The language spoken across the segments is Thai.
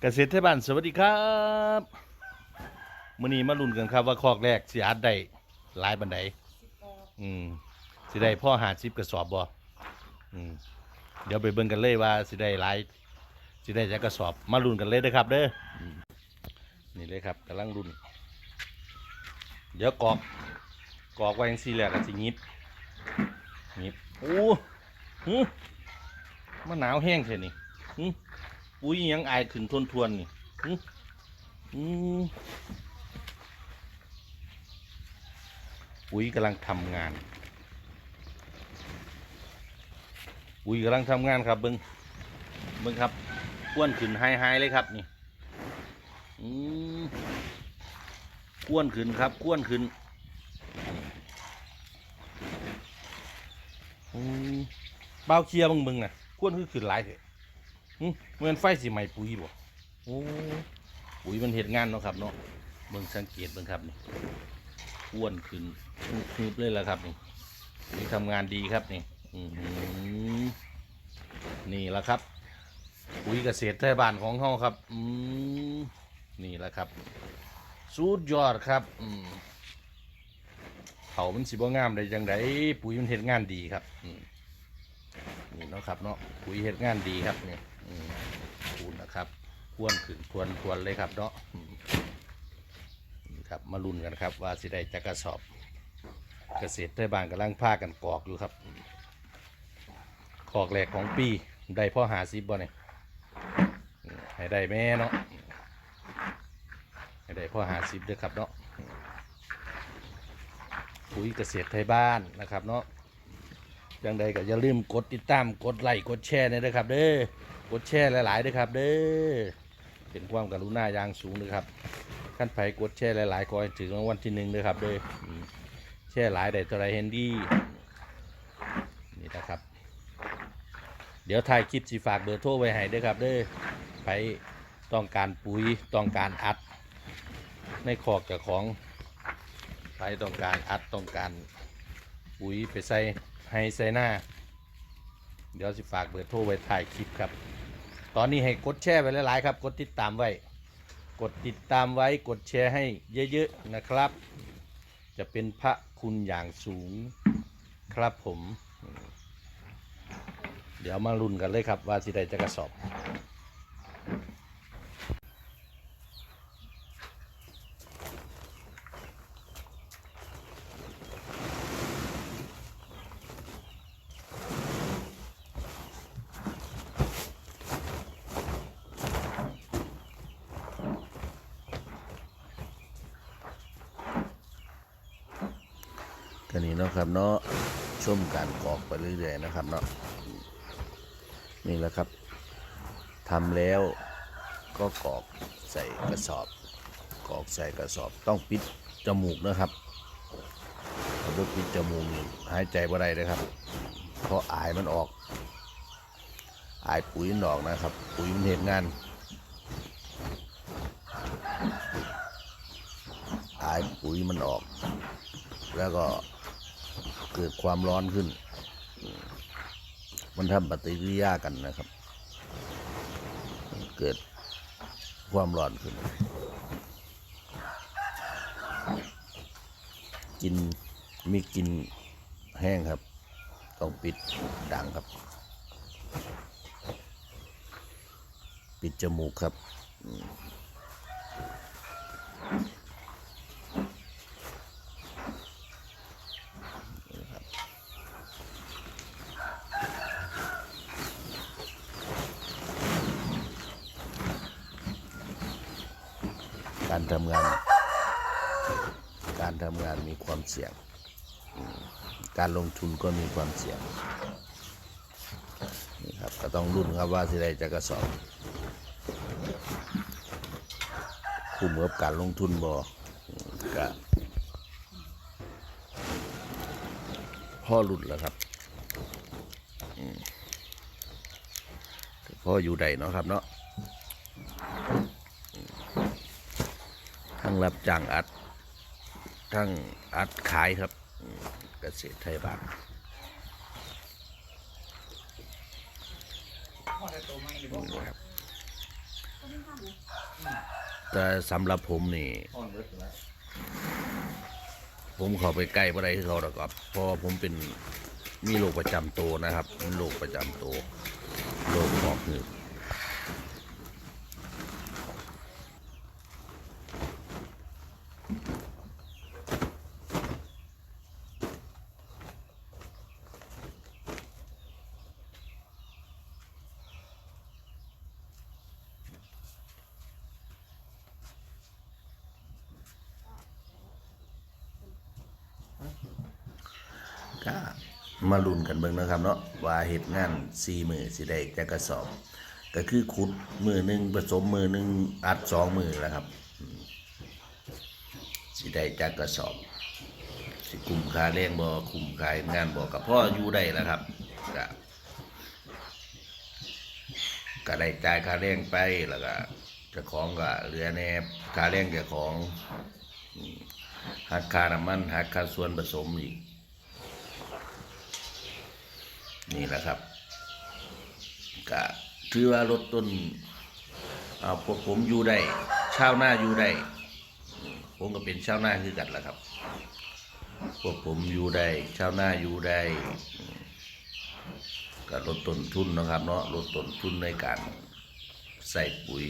เกษตรไทยบ้านสวัสดีครับมื้อนี้มาลุ้นกันครับว่าคอกแรกสิอัดได้หลายบันไดอืมสิได้พ่อหาสิบกระสอบบ่อืมเดี๋ยวไปเบิ่งกันเลยว่าสิได้หลายสิได้จักกระสอบมาลุ้นกันเลยเด้อครับ เด้ออืมนี่เลยครับกำลังลุ้นเดี๋ยวกรอกกรอกไว้จังซี่แหละก็สิหยิบหยิบโอ้หึมันหนาวแห้งแท้นี่หึ ปุ๋ยยังอายขึ้นทวนทวนๆนี่ปุ๋ยกำลังทำงาน ปุ๋ยกำลังทำงานครับเบิ้งเบิ้งครับอ้วนขึ้นไฮไฮเลยครับนี่อืมอ้วนขึ้นครับอ้วนขึ้นอืมเบ้าเคียร์เบังเบึงน่ะอ้วนคือขึ้นหลายเถอะ เหมือนไฟสีใหม่ปุ๋ยบ่โอ้ปุ๋ยมันเห็ดงานเนาะครับเนาะเบิ่งสังเกตเบิ่งครับนี่อ้วนขึ้นคืบเลยล้วครับนี่ปุ๋ยทำงานดีครับนี่นี่แหละครับ ปุ๋ยเกษตรไทยบ้านของเฮาครับอืมนี่แหละครับสุดยอดครับอืเขามันสิบ่งามได้จังไดปุ๋ยมันเฮ็ดงานดีครับอืมนี่เนาะครับเนาะปุ๋ยเห็ดงานดีครับเนี่ คูณนะครับควนขึ้นทวนทวนเลยครับเนาะนี่ครับมาลุ้นกันครับ ว่าสิได้จักระสอบ เกษตรไทยบานกำลังพากันกอกอยู่ครับอืมขอกแรกของปีได้พ่อหาซิบบ่เนี่ยให้ได้แม่เนาะให้ได้พ่อหาซิบด้วยครับเนาะปุ๋ยเกษตรไทยบ้านนะครับเนาะจังใดก็อย่าลืมกดติดตามกดไลค์กดแชร์ด้วยนะครับเด้อ กดแชร์หลายๆด้วยครับ เด้อเป็นความกรุณาอย่างสูงนะครับขั้นไผกดแชร์หลายๆขอให้ถึงรางวัลที่หนึ่งด้วยครับเด้อแชร์หลายได้เท่าไรเฮนดี้นี่นะครับ เดี๋ยวถ่ายคลิปสีฝากเบอร์โทรไว้ให้ด้วยครับเด้อไผต้องการปุ๋ยต้องการอัด ในขอกกับของไผต้องการอัดต้องการปุ๋ยไปใส่ให้ใส่หน้า เดี๋ยวสิฝากเบอร์โทรไว้ถ่ายคลิปครับ ตอนนี้ให้กดแชร์ไปหลายๆครับ กดติดตามไว้ กดติดตามไว้ กดแชร์ให้เยอะๆนะครับ จะเป็นพระคุณอย่างสูงครับผม เดี๋ยวมาลุ้นกันเลยครับว่าสิไดจะกระสอบ ก็นี้เนาะครับเนาะชมการกรอกไปเรื่อยๆนะครับเนาะนี่แหละครับทำแล้วก็กรอกใส่กระสอบกรอกใส่กระสอบต้องปิดจมูกนะครับถ้าบ่ปิดจมูกนี่หายใจบ่ได้เลยครับเพราะอายมันออก อายปุ๋ยมันออกนะครับ ปุ๋ยมันเห็นงานอายปุ๋ยมันออก แล้วก็ เกิดความร้อนขึ้น มันทำปฏิกิริยากันนะครับ เกิดความร้อนขึ้น กินมีกินแห้งครับ ต้องปิดดังครับ ปิดจมูกครับ การทำงาน การทำงานมีความเสี่ยง การลงทุนก็มีความเสี่ยงนี่ครับก็ต้องรุ่นครับว่าสิไดจะกระสอบคุ้มกับการลงทุนบ่อืมก็พ่อรุ่นแล้วครับพ่ออยู่ใดเนาะครับเนาะ ทั้ง รับจ้างอัด ทั้งอัดขายครับเกษตรไทยบ้านนะครับแต่สำหรับผมนี่ ผมเข้าไปใกล้บ่ได้คือเขาแล้วครับเพราะผมเป็นมีโรคประจำตัวนะครับโรคประจำตัวโรคหอบหืด ก็ มาลุ้นกันเบิ่งนะครับเนาะว่าเฮ็ดงาน4มือสิได้จักระสอบ ก็คือขุดมือหนึ่งผสมมือหนึ่งอัดสองมือแล้วครับสิได้จักกระสอบ สิคุ้มค่าแรงบ่คุ้มค่างานบ่ก็พออยู่ได้แล้วครับก็ก็ได้จ่ายค่าแรงไปแล้วก็จ้าของก็เหลือแน่ค่าแรงจ้าของหักค่าน้ำมันหักค่าส่วนผสมอีก นี่แหละครับก็ถือว่าลดต้นพวกผมอยู่ได้ชาวนาอยู่ได้ผมก็เป็นชาวนาคือกันแหละครับ พวกผมอยู่ได้ชาวนาอยู่ได้ก็ลดต้นทุนนะครับเนาะลดต้นทุนในการใส่ปุ๋ย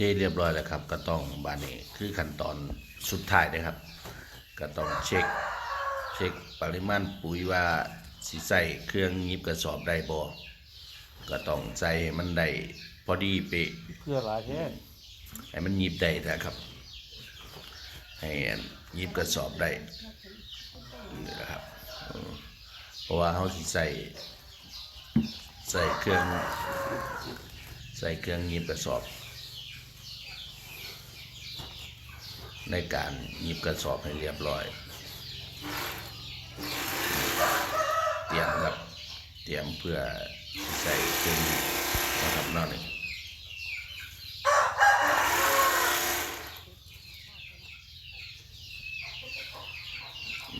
ทเรียบร้อยแล้วครับ ก็ต้องบานนี้คือขั้นตอนสุดท้ายนะครับ ก็ต้องเช็คเช็คปริมาณปุ๋ยว่าสิใส่เครื่องหยิบกระสอบได้บ่ก็ต้องใส่ให้มันได้พอดีเป๊ะเพื่อหลายแท้ให้มันหยิบได้นะครับให้หยิบกระสอบได้นี่นะครับเออเพราะว่าเขาสิใส่ใส่เครื่องใส่เครื่องหยิบกระสอบ ในการหยิบกระสอบให้เรียบร้อย เตรียมครับ เตรียมเพื่อใส่เครื่องนะครับนอกนี่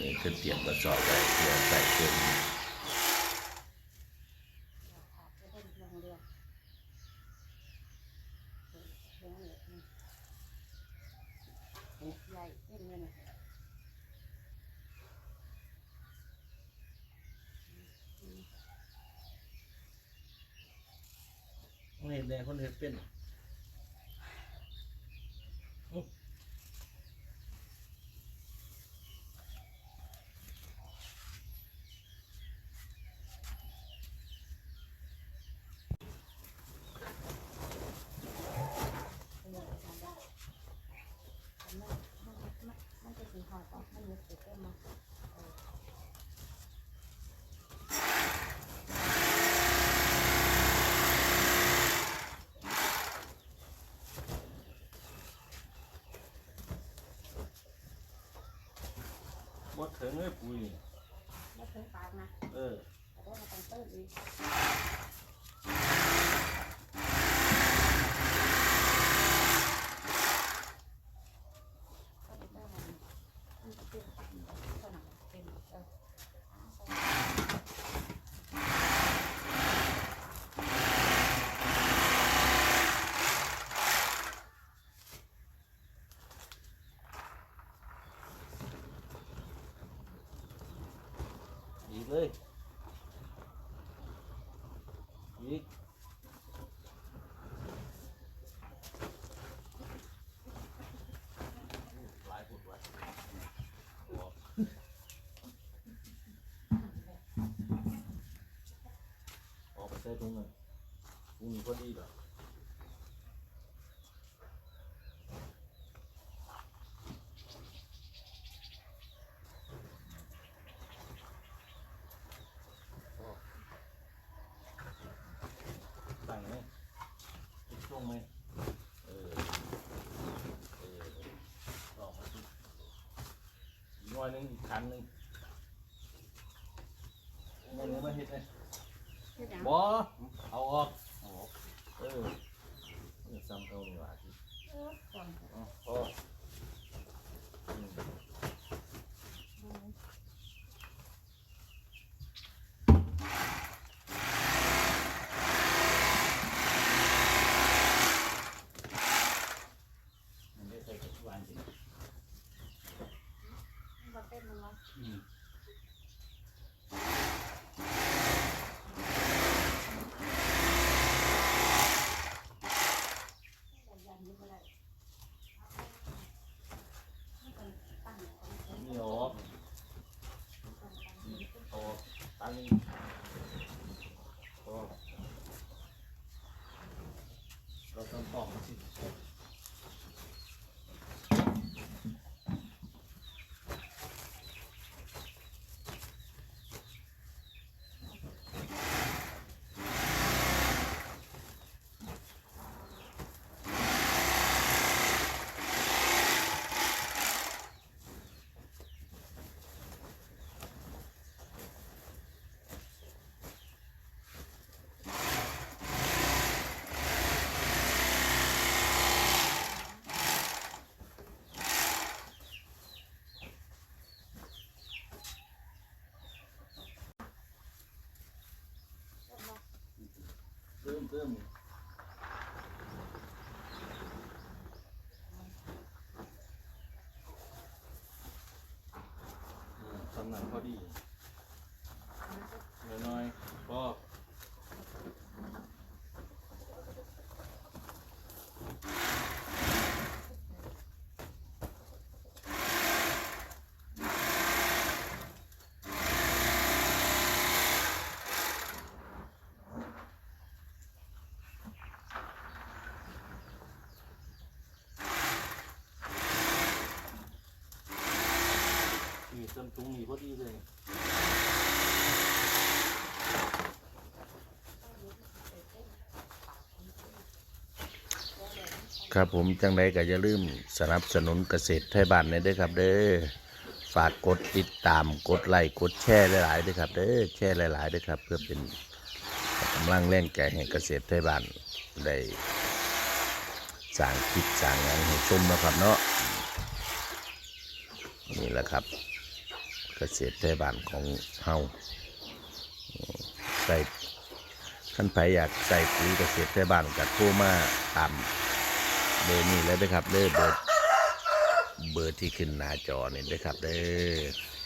นี่คือเตรียมกระสอบไว้เพื่อใส่เครื่อง ได้เเงินไม่เห็นแดงคนเห็นเป็น จะสีหอดออกมันเยอะเกินมาเออหมดถึงเลยปุ๋ยนี่แล้วเพิ่งปากนะเออแต่ได้มาตั้งเติมอีกก็ไปเติมมันมันจะเป็นขนาดเป็นเออ อีก เลยอีกหลายผุดไว้ออกไปใส่ถุงเลยถุงนี้พอดีเหรอตั้งไหมติดช่วงไหมเออเออออกมาสิอีกห น่อยหนึงอีกคันหนึงมันยังไม่เห็ดเลยเฮ็ดหยังบอเอาออกเอาออกเออนี่ซ้ำเท่านี้ว่าสิเออก่อน อ๋อพออืม อืม มันได้ใส่กับวานสิ มันบ่เป็นมันวะ อืม แต่ยันอยู่บ่ได้มันก็ตั้งของเพิ่น นี่ออก ตั้งตั้งอยู่ เอาออกตั้งนี่พอเราต้องตอกสิ เติมเติมอืมสำนักพอดีน้อยๆพอ มีต้นตุงมีพอดีเลยครับผมจังใดก็อย่าลืมสนับสนุนเกษตรไทยบ้านในเด้อครับเด้อฝากกดติดตามกดไลค์กดแชร์หลายๆด้อครับเด้อแชร์หลายๆด้อครับ เพื่อเป็นกำลังแรงใจให้เกษตรไทยบ้านได้สร้างคลิปสร้างงานให้ชมนะครับเนาะนี่แหละครับ เกษตรไทยบ้านของเฮาใส่ขั้นไผอยากใส่ปุ๋ยเกษตรไทยบ้านกับโทรมาตามเบอร์นี้แล้วนะครับเด้อเบอร์เบอร์ที่ขึ้นหน้าจอนี่นะครับเด้อ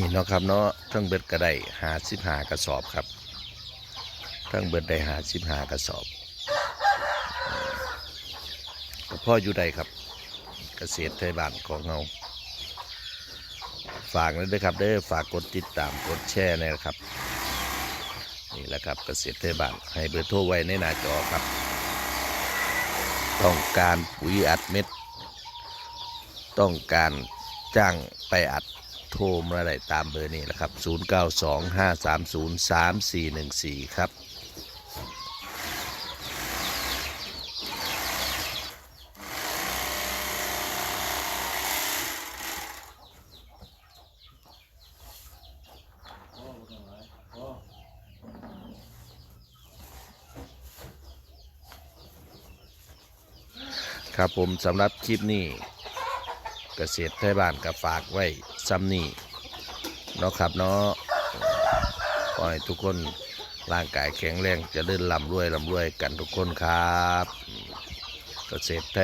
นี่เนาะครับเนาะทั้งเบิดก็ได้หาสิบหากระสอบครับทั้งเบิดได้หาสิบหากระสอบก็พ่ออยู่ใดครับเกษตรไทยบ้านของเราฝากเลยด้วยครับเด้อฝากกดติดตามกดแชร์นะครับ นี่แหละครับเกษตรไทยบ้านให้เบอร์โทรไว้ในหน้าจอครับ ต้องการปุ๋ยอัดเม็ด ต้องการจ้างไปอัด โทรมาได้ตามเบอร์นี้แหละครับ 0925303414 ครับครับผมสำหรับคลิปนี้ เกษตรไทยบ้านก็ฝากไว้ ซ้ำนี่เนาะครับเนาะขอให้ทุกคนร่างกายแข็งแรงจะเดินลำรวยลำรวยกันทุกคนครับ เกษตรไท